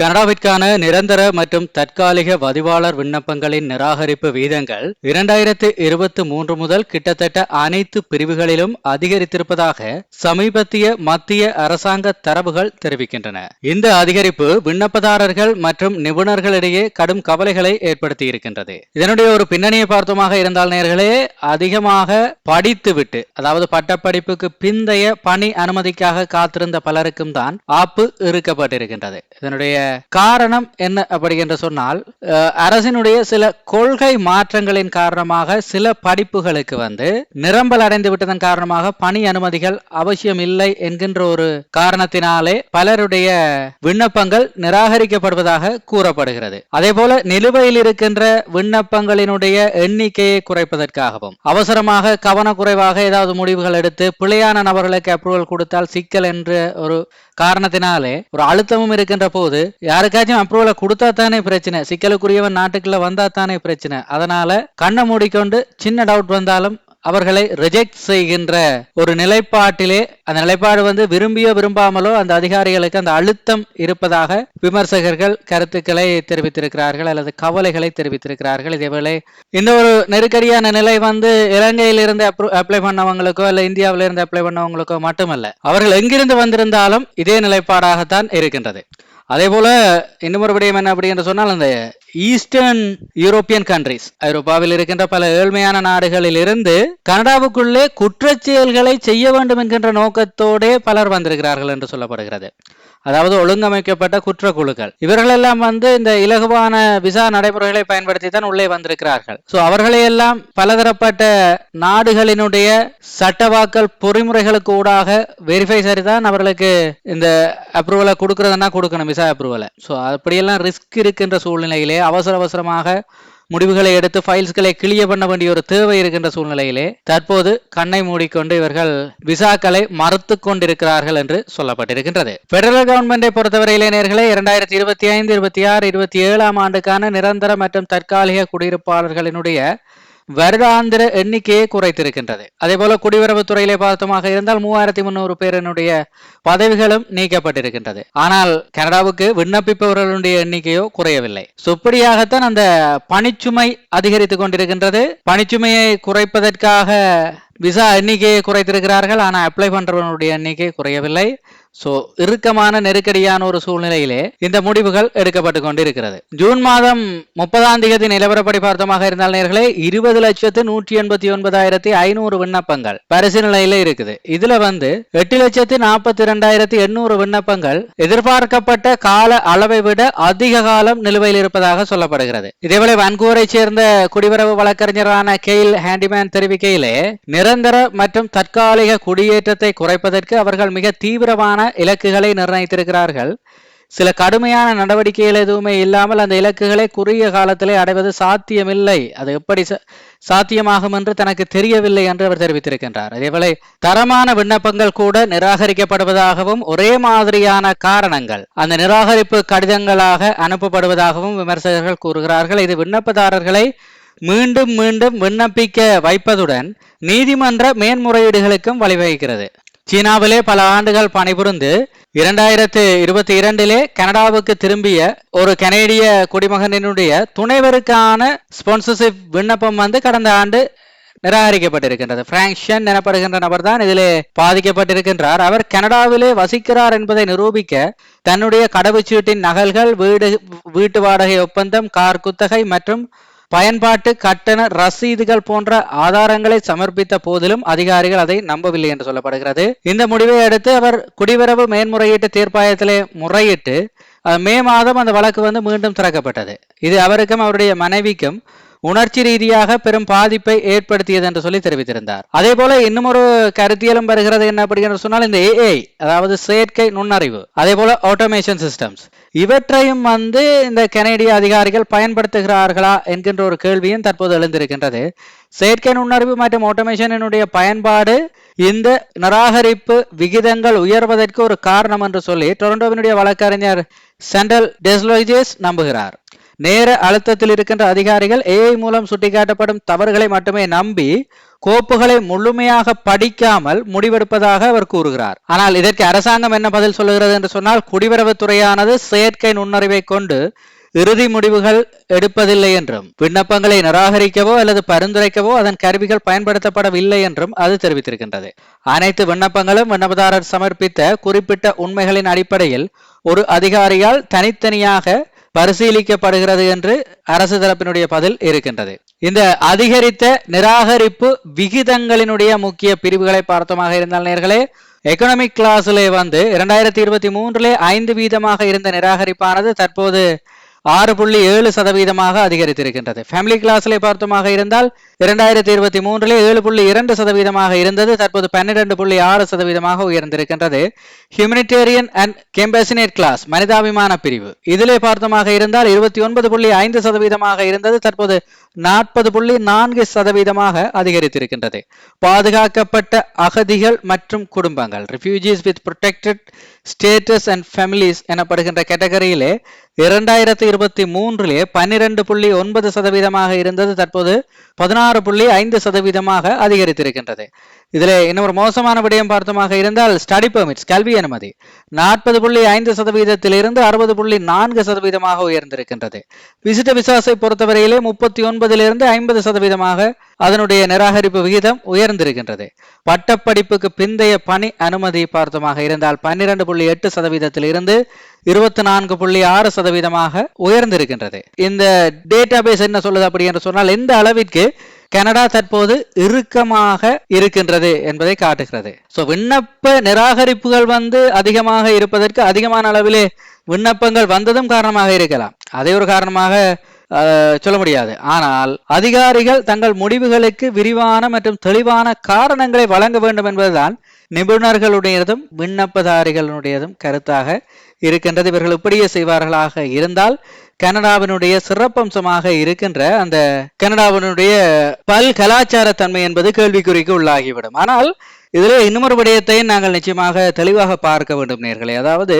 கனடாவிற்கான நிரந்தர மற்றும் தற்காலிக பதிவாளர் விண்ணப்பங்களின் நிராகரிப்பு வீதங்கள் இரண்டாயிரத்து இருபத்தி மூன்று முதல் கிட்டத்தட்ட அனைத்து பிரிவுகளிலும் அதிகரித்திருப்பதாக சமீபத்திய மத்திய அரசாங்க தரவுகள் தெரிவிக்கின்றன. இந்த அதிகரிப்பு விண்ணப்பதாரர்கள் மற்றும் நிபுணர்களிடையே கடும் கவலைகளை ஏற்படுத்தியிருக்கின்றது. இதனுடைய ஒரு பின்னணியை பார்த்தோமாக இருந்தால் நேர்களே அதிகமாக படித்துவிட்டு அதாவது பட்டப்படிப்புக்கு பிந்தைய பணி அனுமதிக்காக காத்திருந்த பலருக்கும் தான் ஆப்பு இருக்கப்பட்டிருக்கின்றது. இதனுடைய காரணம் என்ன அப்படி என்று சொன்னால் அரசினுடைய சில கொள்கை மாற்றங்களின் காரணமாக சில படிப்புகளுக்கு வந்து நிரம்பல் அடைந்து விட்டதன் காரணமாக பணி அனுமதிகள் அவசியம் இல்லை என்கின்ற ஒரு காரணத்தினாலே பலருடைய விண்ணப்பங்கள் நிராகரிக்கப்படுவதாக கூறப்படுகிறது. அதே போல நிலுவையில் இருக்கின்ற விண்ணப்பங்களினுடைய எண்ணிக்கையை குறைப்பதற்காகவும் அவசரமாக கவனக்குறைவாக ஏதாவது முடிவுகள் எடுத்து பிழையான நபர்களுக்கு அப்ரூவல் கொடுத்தால் சிக்கல் என்ற ஒரு காரணத்தினாலே ஒரு அழுத்தமும் இருக்கின்ற போது யாருக்காச்சும் அப்ரூவலை கொடுத்தா தானே பிரச்சனை. சிக்கலுக்குரியவன் நாட்டுக்குள்ள வந்தா தானே பிரச்சனை. அதனால கண்ணை மூடிக்கொண்டு சின்ன டவுட் வந்தாலும் அவர்களை ரிஜெக்ட் செய்கின்ற ஒரு நிலைப்பாட்டிலே அந்த நிலைப்பாடு வந்து விரும்பியோ விரும்பாமலோ அந்த அதிகாரிகளுக்கு அந்த அழுத்தம் இருப்பதாக விமர்சகர்கள் கருத்துக்களை தெரிவித்திருக்கிறார்கள் அல்லது கவலைகளை தெரிவித்திருக்கிறார்கள். இதேவேளை இந்த ஒரு நெருக்கடியான நிலை வந்து இலங்கையில் இருந்து அப்ளை பண்ணவங்களுக்கோ அல்ல இந்தியாவிலிருந்து அப்ளை பண்ணவங்களுக்கோ மட்டுமல்ல அவர்கள் எங்கிருந்து வந்திருந்தாலும் இதே நிலைப்பாடாகத்தான் இருக்கின்றது. அதே போல இன்னொரு விடயம் என்ன அப்படி என்று சொன்னால் அந்த ஈஸ்டர்ன் யூரோப்பியன் கண்ட்ரிஸ் ஐரோப்பாவில் இருக்கின்ற பல ஏழ்மையான நாடுகளில் இருந்து கனடாவுக்குள்ளே குற்றச்செயல்களை செய்ய வேண்டும் என்கின்ற நோக்கத்தோடே பலர் வந்திருக்கிறார்கள் என்று சொல்லப்படுகிறது. அதாவது ஒழுங்கமைக்கப்பட்ட குற்றக்குழுக்கள். இவர்களெல்லாம் வந்து இந்த இலகுவான விசா நடைமுறைகளை பயன்படுத்தி தான் உள்ளே வந்திருக்கிறார்கள். ஸோ அவர்களையெல்லாம் பலதரப்பட்ட நாடுகளினுடைய சட்டவாக்கல் பொறிமுறைகளுக்கு ஊடாக வெரிஃபை சரிதான் அவர்களுக்கு இந்த அப்ரூவலை கொடுக்கறதுன்னா கொடுக்கணும் விசா அப்ரூவலை ஸோ அப்படியெல்லாம் ரிஸ்க் இருக்கின்ற சூழ்நிலையிலே அவசர அவசரமாக முடிவுகளை எடுத்து ஃபைல்ஸ்களை கிளியர் பண்ண வேண்டிய ஒரு தேவை இருக்கின்ற சூழ்நிலையிலே தற்போது கண்ணை மூடிக்கொண்டு இவர்கள் விசாக்களை மறுத்து கொண்டிருக்கிறார்கள் என்று சொல்லப்பட்டிருக்கின்றது. பெடரல் கவர்மெண்டை பொறுத்தவரையிலே நேர்களே இரண்டாயிரத்தி இருபத்தி ஐந்து இருபத்தி ஆறு இருபத்தி ஏழாம் ஆண்டுக்கான நிரந்தர மற்றும் தற்காலிக குடியிருப்பாளர்களினுடைய வருடாந்திர எண்ணிக்கையை குறைத்திருக்கின்றது. அதே போல குடிவரவு துறையிலே பார்த்தமாக இருந்தால் மூவாயிரத்தி முன்னூறு பேரினுடைய பதவிகளும் நீக்கப்பட்டிருக்கின்றது. ஆனால் கனடாவுக்கு விண்ணப்பிப்பவர்களுடைய எண்ணிக்கையோ குறையவில்லை. சுப்படியாகத்தான் அந்த பணிச்சுமை அதிகரித்துக் கொண்டிருக்கின்றது. பணிச்சுமையை குறைப்பதற்காக விசா எண்ணிக்கையை குறைத்திருக்கிறார்கள். ஆனால் அப்ளை பண்றவனுடைய எண்ணிக்கை குறையவில்லை. சோ இறுக்கமான நெருக்கடியான ஒரு சூழ்நிலையிலே இந்த முடிவுகள் எடுக்கப்பட்டு கொண்டிருக்கிறது. ஜூன் மாதம் முப்பதாம் தேதி நிலவரப்படி பார்த்தமாக இருந்தால் நேர்களே இருபது லட்சத்து நூற்றி எண்பத்தி ஒன்பதாயிரத்தி ஐநூறு விண்ணப்பங்கள் பரிசு நிலையில இருக்குது. இதுல வந்து எட்டு லட்சத்து நாற்பத்தி இரண்டாயிரத்தி எண்ணூறு விண்ணப்பங்கள் எதிர்பார்க்கப்பட்ட கால அளவை விட அதிக காலம் நிலுவையில் இருப்பதாக சொல்லப்படுகிறது. இதேவேளை வன்கூரை சேர்ந்த குடிவரவு வழக்கறிஞரான கெயில் ஹேண்டிமேன் தெரிவிக்கையிலே நிரந்தர மற்றும் தற்காலிக குடியேற்றத்தை குறைப்பதற்கு அவர்கள் மிக தீவிரமான இலக்குகளை நிர்ணயித்திருக்கிறார்கள். சில கடுமையான நடவடிக்கைகள் எதுவுமே இல்லாமல் அந்த இலக்குகளை குறுகிய காலத்திலே அடைவது சாத்தியமில்லை. அது எப்படி சாத்தியமாகும் என்று தனக்கு தெரியவில்லை என்று அவர் தெரிவித்திருக்கின்றார். அதேபோல தரமான விண்ணப்பங்கள் கூட நிராகரிக்கப்படுவதாகவும் ஒரே மாதிரியான காரணங்கள் அந்த நிராகரிப்பு கடிதங்களாக அனுப்பப்படுவதாகவும் விமர்சகர்கள் கூறுகிறார்கள். இது விண்ணப்பதாரர்களை மீண்டும் மீண்டும் விண்ணப்பிக்க வைப்பதுடன் நீதிமன்ற மேன்முறையீடுகளுக்கும் வழிவகுக்கிறது. சீனாவிலே பல ஆண்டுகள் பணிபுரிந்து இரண்டாயிரத்து இருபத்தி இரண்டிலே கனடாவுக்கு திரும்பிய ஒரு கனேடிய குடிமகனினுடைய துணைவருக்கான ஸ்பான்சர்ஷிப் விண்ணப்பம் வந்து கடந்த ஆண்டு நிராகரிக்கப்பட்டிருக்கின்றது. பிராங்ஷன் எனப்படுகின்ற நபர் தான் இதிலே பாதிக்கப்பட்டிருக்கின்றார். அவர் கனடாவிலே வசிக்கிறார் என்பதை நிரூபிக்க தன்னுடைய கடவுச்சீட்டின் நகல்கள் வீடு வீட்டு வாடகை ஒப்பந்தம் கார் குத்தகை மற்றும் பயன்பாட்டு கட்டண ரசீதுகள் போன்ற ஆதாரங்களை சமர்ப்பித்த போதிலும் அதிகாரிகள் அதை நம்பவில்லை என்று சொல்லப்படுகிறது. இந்த முடிவை அடுத்து அவர் குடிவரவு மேன்முறையீட்டு தீர்ப்பாயத்திலே முறையிட்டு மே மாதம் அந்த வழக்கு வந்து மீண்டும் திறக்கப்பட்டது. இது அவருக்கும் அவருடைய மனைவிக்கும் உணர்ச்சி ரீதியாக பெரும் பாதிப்பை ஏற்படுத்தியது என்று சொல்லி தெரிவித்திருந்தார். அதே போல இன்னும் ஒரு கருத்தியலும் வருகிறது என்ன அப்படிங்கிற சொன்னால் இந்த ஏஐ அதாவது செயற்கை நுண்ணறிவு அதே போல ஆட்டோமேஷன் சிஸ்டம்ஸ் இவற்றையும் வந்து இந்த கனேடிய அதிகாரிகள் பயன்படுத்துகிறார்களா என்கின்ற ஒரு கேள்வியும் தற்போது எழுந்திருக்கின்றது. செயற்கை நுண்ணறிவு மற்றும் ஆட்டோமேஷனினுடைய பயன்பாடு இந்த நிராகரிப்பு விகிதங்கள் உயர்வதற்கு ஒரு காரணம் என்று சொல்லி டொரண்டோவினுடைய வழக்கறிஞர் சென்ட்ரல் டெஸ்லோஜேஸ் நம்புகிறார். நேர அழுத்தத்தில் இருக்கின்ற அதிகாரிகள் ஏஐ மூலம் சுட்டிக்காட்டப்படும் தவறுகளை மட்டுமே நம்பி கோப்புகளை முழுமையாக படிக்காமல் முடிவெடுப்பதாக அவர் கூறுகிறார். ஆனால் இதற்கு அரசாங்கம் என்ன பதில் சொல்லுகிறது என்று சொன்னால் குடிவரவுத்துறையானது செயற்கை நுண்ணறிவை கொண்டு இறுதி முடிவுகள் எடுப்பதில்லை என்றும் விண்ணப்பங்களை நிராகரிக்கவோ அல்லது பரிந்துரைக்கவோ அதன் கருவிகள் பயன்படுத்தப்படவில்லை என்றும் அது தெரிவித்திருக்கின்றது. அனைத்து விண்ணப்பங்களும் விண்ணப்பதாரர் சமர்ப்பித்த குறிப்பிட்ட உண்மைகளின் அடிப்படையில் ஒரு அதிகாரியால் தனித்தனியாக பரிசீலிக்கப்படுகிறது என்று அரசு தரப்பினுடைய பதில் இருக்கின்றது. இந்த அதிகரித்த நிராகரிப்பு விகிதங்களினுடைய முக்கிய பிரிவுகளை பார்த்தமாக இருந்தால் நேர்களே எக்கனாமிக் கிளாஸிலே வந்து இரண்டாயிரத்தி இருபத்தி மூன்றிலே ஐந்து வீதமாக இருந்த நிராகரிப்பானது தற்போது ஆறு புள்ளி ஏழு சதவீதமாக அதிகரித்திருக்கின்றது. ஃபேமிலி கிளாஸிலே பார்த்தமாக இருந்தால் இரண்டாயிரத்தி இருபத்தி மூன்றில் ஏழு புள்ளி இரண்டு சதவீதமாக இருந்தது. தற்போது பன்னிரண்டு புள்ளி ஆறு சதவீதமாக உயர்ந்திருக்கின்றது. ஹியூமனிடேரியன் அண்ட் கெம்பசினேட் கிளாஸ் மனிதாபிமான பிரிவு. இதிலே பார்த்தமாக இருந்தால் இருபத்தி ஒன்பது புள்ளி ஐந்து சதவீதமாக இருந்தது. தற்போது நாற்பது புள்ளி நான்கு சதவீதமாக அதிகரித்திருக்கின்றது. பாதுகாக்கப்பட்ட அகதிகள் மற்றும் குடும்பங்கள் refugees with protected status and families எனப்படுகின்ற கேட்டகரியிலே இரண்டாயிரத்தி இருபத்தி மூன்றிலே பன்னிரண்டு புள்ளி ஒன்பது சதவீதமாக இருந்தது. தற்போது பதினாறு பதினாறு புள்ளி ஐந்து சதவீதமாக அதிகரித்திருக்கின்றது. இதில் இன்னொரு மோசமான விடயம் பார்த்தமாக இருந்தால் ஸ்டடி பெர்மிட்ஸ் கல்வி அனுமதி. நாற்பது புள்ளி ஐந்து சதவீதத்திலிருந்து அறுபது புள்ளி நான்கு சதவீதமாக உயர்ந்திருக்கின்றது. விசிட்ட விசாசை பொறுத்தவரையிலே முப்பத்தி ஒன்பதிலிருந்து ஐம்பது சதவீதமாக அதனுடைய நிராகரிப்பு விகிதம் உயர்ந்திருக்கின்றது. பட்டப்படிப்புக்கு பிந்தைய பணி அனுமதி பார்த்தமாக இருந்தால் பன்னிரண்டு புள்ளி எட்டு சதவீதத்தில் இருந்து இருபத்தி நான்கு புள்ளி ஆறு சதவீதமாக உயர்ந்திருக்கின்றது இந்த டேட்டா பேஸ் என்ன சொல்லுது அப்படி என்று சொன்னால் எந்த அளவிற்கு கனடா தற்போது இறுக்கமாக இருக்கின்றது என்பதை காட்டுகிறது. சோ விண்ணப்ப நிராகரிப்புகள் வந்து அதிகமாக இருப்பதற்கு அதிகமான அளவிலே விண்ணப்பங்கள் வந்ததும் காரணமாக இருக்கலாம். அதே ஒரு காரணமாக சொல்ல முடியாது. ஆனால் அதிகாரிகள் தங்கள் முடிவுகளுக்கு விரிவான மற்றும் தெளிவான காரணங்களை வழங்க வேண்டும் என்பதுதான் நிபுணர்களுடையதும் விண்ணப்பதாரிகளுடையதும் கருத்தாக இருக்கின்றது. இவர்கள் இப்படியே செய்வார்களாக இருந்தால் கனடாவினுடைய சிறப்பம்சமாக இருக்கின்ற அந்த கனடாவினுடைய பல் கலாச்சார தன்மை என்பது கேள்விக்குறிக்கு உள்ளாகிவிடும். ஆனால் இதில் இன்னொரு விடயத்தை நாங்கள் நிச்சயமாக தெளிவாக பார்க்க வேண்டும் நேர்களே. அதாவது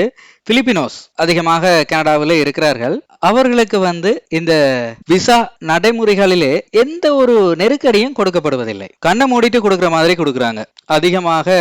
பிலிப்பினோஸ் அதிகமாக கனடாவில் இருக்கிறார்கள். அவர்களுக்கு வந்து இந்த விசா நடைமுறைகளிலே எந்த ஒரு நெருக்கடியும் கொடுக்கப்படுவதில்லை. கண்ணை மூடிட்டு கொடுக்கிற மாதிரி கொடுக்குறாங்க. அதிகமாக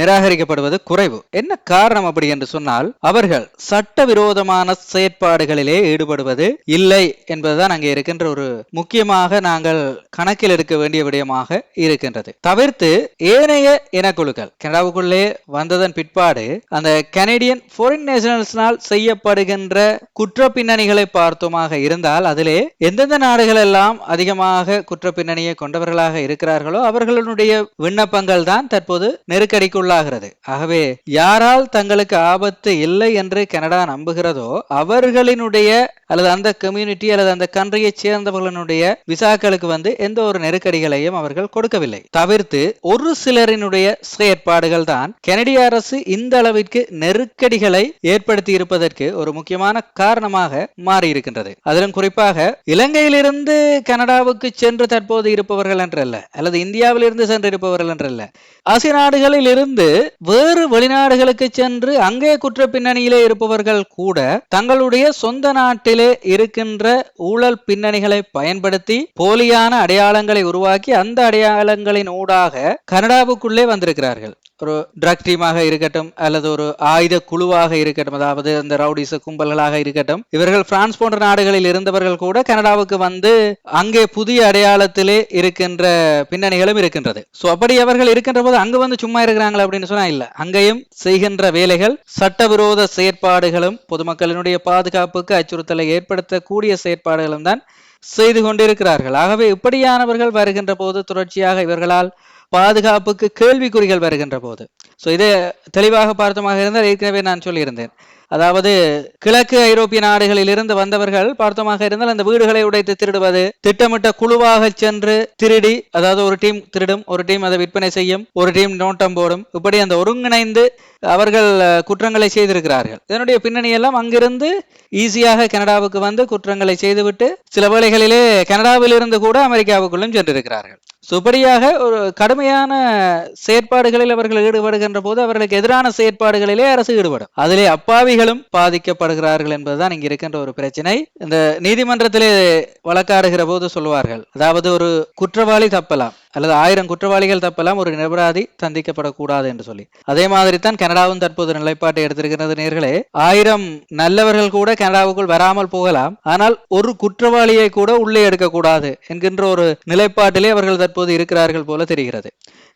நிராகரிக்கப்படுவது குறைவு. என்ன காரணம் அப்படி என்று சொன்னால் அவர்கள் சட்டவிரோதமான செயற்பாடுகளிலே ஈடுபடுவது இல்லை என்பதுதான் அங்கே இருக்கின்ற ஒரு முக்கியமாக நாங்கள் கணக்கில் எடுக்க வேண்டிய விடயமாக இருக்கின்றது. தவிர்த்து ஏனைய இனக்குழுக்கள் கனடாவுக்குள்ளே வந்ததன் பிற்பாடு அந்த கனேடியன் ஃபாரின் நேஷனல்ஸ்னால் செய்யப்படுகின்ற குற்ற பின்னணிகளை பார்த்தோமாக இருந்தால் அதிலே எந்தெந்த நாடுகள் எல்லாம் அதிகமாக குற்ற பின்னணியை கொண்டவர்களாக இருக்கிறார்களோ அவர்களுடைய விண்ணப்பங்கள் தான் தற்போது நெருக்கடிக்குள்ளாகிறது. ஆகவே யாரால் தங்களுக்கு ஆபத்து இல்லை என்று கனடா நம்புகிறதோ அவர்களினுடைய அல்லது அந்த கம்யூனிட்டி அல்லது அந்த கன்ட்ரியை சேர்ந்தவர்களுடைய விசாக்களுக்கு வந்து எந்த ஒரு நெருக்கடிகளையும் அவர்கள் கொடுக்கவில்லை. தவிர்த்து ஒரு சிலரினுடைய செயற்பாடுகள் தான் கனடிய அரசு இந்த அளவிற்கு நெருக்கடிகளை ஏற்படுத்தி இருப்பதற்கு ஒரு முக்கியமான காரணமாக மாறியிருக்கின்றது அதிலும் குறிப்பாக இலங்கையிலிருந்து கனடாவுக்கு சென்று தற்போது இருப்பவர்கள் என்றல்ல அல்லது இந்தியாவிலிருந்து சென்று இருப்பவர்கள் என்றல்ல. ஆசிய நாடுகளில் இருந்து வேறு வெளிநாடுகளுக்கு சென்று அங்கே குற்ற பின்னணியிலே இருப்பவர்கள் கூட தங்களுடைய சொந்த நாட்டிலே இருக்கின்ற ஊழல் பின்னணிகளை பயன்படுத்தி போலியான அடையாளங்களை உருவாக்கி அந்த அடையாளங்களின் ஊடாக கனடாவுக்குள்ளே வந்திருக்கிறார்கள். ஒரு ட்ரக் டீமாக இருக்கட்டும் அல்லது ஒரு ஆயுத குழுவாக இருக்கட்டும் அதாவது அந்த ரவுடிச கும்பல்களாக இருக்கட்டும் இவர்கள் பிரான்ஸ் போன்ற நாடுகளில் இருந்தவர்கள் கூட கனடாவுக்கு வந்து அங்கே புதிய அடையாளத்திலே இருக்கின்ற பின்னணிகளும் இருக்கின்றது. சோ அப்படி அவர்கள் இருக்கின்ற போது அங்கு வந்து சும்மா இருக்கிறாங்களா அப்படின்னு சொன்னா இல்ல. அங்கேயும் செய்கின்ற வேலைகள் சட்டவிரோத செயற்பாடுகளும் பொதுமக்களினுடைய பாதுகாப்புக்கு அச்சுறுத்தலை ஏற்படுத்தக்கூடிய செயற்பாடுகளும் தான் செய்து கொண்டிருக்கிறார்கள். ஆகவே இப்படியானவர்கள் வருகின்ற போது தொடர்ச்சியாக இவர்களால் பாதுகாப்புக்கு கேள்விக்குறிகள் வருகின்ற போது. ஸோ இதை தெளிவாக பார்த்தமாக இருந்தால் ஏற்கனவே நான் சொல்லியிருந்தேன். அதாவது கிழக்கு ஐரோப்பிய நாடுகளில் இருந்து வந்தவர்கள் பார்த்தமாக இருந்தால் அந்த வீடுகளை உடைத்து திருடுவது திட்டமிட்ட குழுவாக சென்று திருடி அதாவது ஒரு டீம் திருடும் ஒரு டீம் அதை விற்பனை செய்யும் ஒரு டீம் நோட்டம் போடும் இப்படி அந்த ஒருங்கிணைந்து அவர்கள் குற்றங்களை செய்திருக்கிறார்கள். இதனுடைய பின்னணி எல்லாம் அங்கிருந்து ஈஸியாக கனடாவுக்கு வந்து குற்றங்களை செய்துவிட்டு சில வேளைகளிலே கனடாவில் இருந்து கூட அமெரிக்காவுக்குள்ளும் சென்றிருக்கிறார்கள். சுபடியாக ஒரு கடுமையான செயற்பாடுகளில் அவர்கள் ஈடுபடுகின்ற போது அவர்களுக்கு எதிரான செயற்பாடுகளிலே அரசு ஈடுபடும். அதிலே அப்பாவிகளும் பாதிக்கப்படுகிறார்கள் என்பதுதான் இங்க இருக்கின்ற ஒரு பிரச்சனை. இந்த நீதிமன்றத்திலே வழக்காடுகிற போது சொல்லுவார்கள் அதாவது ஒரு குற்றவாளி தப்பலாம். அல்லது ஆயிரம் குற்றவாளிகள் தப்பெல்லாம் ஒரு நிரபராதி சந்திக்கப்படக்கூடாது என்று சொல்லி. அதே மாதிரி தான் கனடாவும் தற்போது நிலைப்பாட்டை எடுத்திருக்கிறது நேர்களே. ஆயிரம் நல்லவர்கள் கூட கனடாவுக்குள் வராமல் போகலாம். ஆனால் ஒரு குற்றவாளியை கூட உள்ளே எடுக்கக்கூடாது என்கின்ற ஒரு நிலைப்பாட்டிலே அவர்கள் தற்போது இருக்கிறார்கள் போல தெரிகிறது.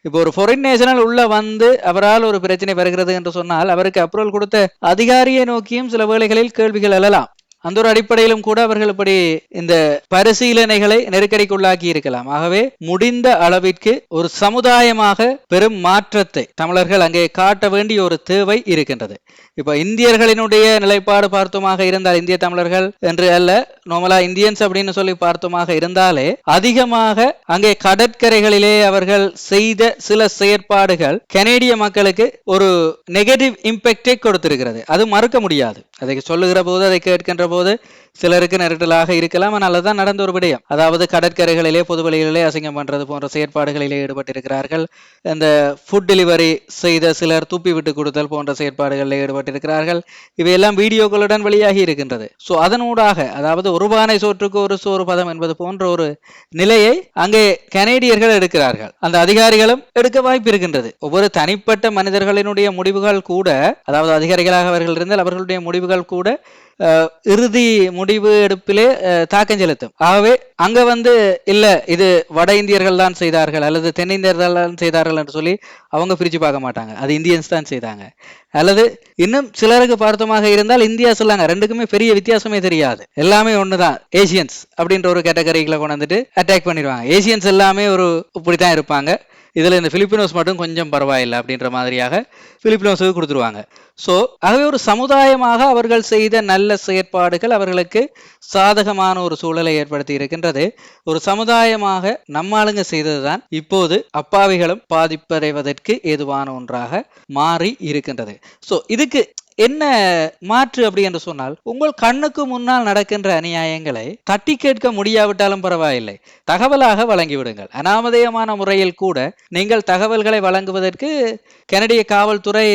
இப்போ ஒரு ஃபாரின் நேஷனல் உள்ள வந்து அவரால் ஒரு பிரச்சனை வருகிறது என்று சொன்னால் அவருக்கு அப்ரூவல் கொடுத்த அதிகாரியை நோக்கியும் சில வேளைகளில் கேள்விகள் எழலாம். அந்த ஒரு அடிப்படையிலும் கூட அவர்கள் இப்படி இந்த பரிசீலனைகளை நெருக்கடிக்குள்ளாக்கி இருக்கலாம். ஆகவே முடிந்த அளவிற்கு ஒரு சமுதாயமாக பெரும் மாற்றத்தை தமிழர்கள் அங்கே காட்ட வேண்டிய ஒரு தேவை இருக்கின்றது. இப்ப இந்தியர்களினுடைய நிலைப்பாடு பார்த்தோமாக இருந்தால் இந்திய தமிழர்கள் என்று அல்ல நோமலா இந்தியன்ஸ் அப்படின்னு சொல்லி பார்த்தோமாக இருந்தாலே அதிகமாக அங்கே கடற்கரைகளிலே அவர்கள் செய்த சில செயற்பாடுகள் கனேடிய மக்களுக்கு ஒரு நெகட்டிவ் இம்பேக்டை கொடுத்திருக்கிறது. அது மறுக்க முடியாது. அதை சொல்லுகிற போது அதை கேட்கின்ற போது சிலருக்கு நெருட்டலாக இருக்கலாம். ஆனால் தான் நடந்த ஒரு விடயம். அதாவது கடற்கரைகளிலே பொதுவெளிகளிலே அசிங்கம் பண்றது போன்ற செயற்பாடுகளிலே ஈடுபட்டிருக்கிறார்கள். இந்த ஃபுட் டெலிவரி செய்த சிலர் துப்பி விட்டு கொடுத்தல் போன்ற செயற்பாடுகளில் ஈடுபட்டிருக்கிறார்கள். இவையெல்லாம் வீடியோக்களுடன் வெளியாகி இருக்கின்றது. ஸோ அதனூடாக அதாவது ஒரு பானை சோற்றுக்கு ஒரு சோறு பதம் என்பது போன்ற ஒரு நிலையை அங்கே கனேடியர்கள் எடுக்கிறார்கள். அந்த அதிகாரிகளும் எடுக்க வாய்ப்பு இருக்கின்றது. ஒவ்வொரு தனிப்பட்ட மனிதர்களினுடைய முடிவுகள் கூட அதாவது அதிகாரிகளாக அவர்கள் இருந்தால் அவர்களுடைய முடிவுகள் கூட இறுதி முடிவு எடுப்பிலே தாக்கம் செலுத்தும். ஆகவே அங்க வந்து இல்ல இது வட இந்தியர்கள் தான் செய்தார்கள் அல்லது தென்னிந்தியர்கள் தான் செய்தார்கள் என்று சொல்லி அவங்க பிரிச்சு பார்க்க மாட்டாங்க. அது இந்தியன்ஸ் தான் செய்தாங்க. அல்லது இன்னும் சிலருக்கு பார்த்தமாக இருந்தால் இந்தியா சொல்லாங்க. ரெண்டுக்குமே பெரிய வித்தியாசமே தெரியாது. எல்லாமே ஒண்ணுதான். ஏசியன்ஸ் அப்படின்ற ஒரு கேட்டகரிகளை கொண்டு வந்துட்டு அட்டாக் பண்ணிடுவாங்க. ஏசியன்ஸ் எல்லாமே ஒரு இப்படித்தான் இருப்பாங்க. இதுல இந்த பிலிப்பினோஸ் மட்டும் கொஞ்சம் பரவாயில்லை அப்படின்ற மாதிரியாக பிலிப்பினோஸுக்கு கொடுத்துருவாங்க. ஸோ ஆகவே ஒரு சமுதாயமாக அவர்கள் செய்த நல்ல செயற்பாடுகள் அவர்களுக்கு சாதகமான ஒரு சூழலை ஏற்படுத்தி இருக்கின்றது. ஒரு சமுதாயமாக நம்ம ஆளுங்க செய்ததுதான் இப்போது அப்பாவிகளும் பாதிப்படைவதற்கு ஏதுவான ஒன்றாக மாறி இருக்கின்றது. ஸோ இதுக்கு என்ன மாற்று அப்படி என்று சொன்னால் உங்கள் கண்ணுக்கு முன்னால் நடக்கின்ற அநியாயங்களை தட்டி கேட்க முடியாவிட்டாலும் பரவாயில்லை. தகவலாக வழங்கிவிடுங்கள். அனாமதேயமான முறையில் கூட நீங்கள் தகவல்களை வழங்குவதற்கு கனடிய காவல்துறை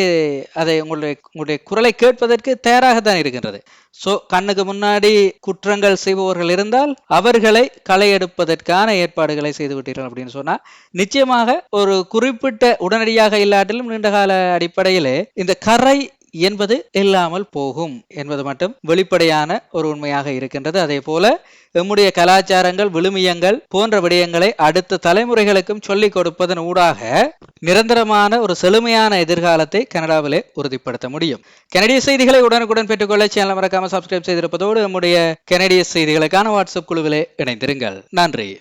அதை உங்களுடைய உங்களுடைய குரலை கேட்பதற்கு தயாராகத்தான் இருக்கின்றது. ஸோ கண்ணுக்கு முன்னாடி குற்றங்கள் செய்பவர்கள் இருந்தால் அவர்களை களை எடுப்பதற்கான ஏற்பாடுகளை செய்து விட்டீர்கள் அப்படின்னு சொன்னா நிச்சயமாக ஒரு குறிப்பிட்ட உடனடியாக இல்லாட்டிலும் நீண்டகால அடிப்படையிலே இந்த கரை என்பது இல்லாமல் போகும் என்பது மட்டும் வெளிப்படையான ஒரு உண்மையாக இருக்கின்றது. அதே போல எம்முடைய கலாச்சாரங்கள் விழுமியங்கள் போன்ற விடயங்களை அடுத்த தலைமுறைகளுக்கும் சொல்லிக் கொடுப்பதன் ஊடாக நிரந்தரமான ஒரு செழுமையான எதிர்காலத்தை கனடாவிலே உறுதிப்படுத்த முடியும். கனடிய செய்திகளை உடனுக்குடன் பெற்றுக்கொள்ள சேனல் மறக்காம சப்ஸ்கிரைப் செய்திருப்பதோடு நம்முடைய கனடிய செய்திகளுக்கான வாட்ஸ்அப் குழுவிலே இணைந்திருங்கள். நன்றி.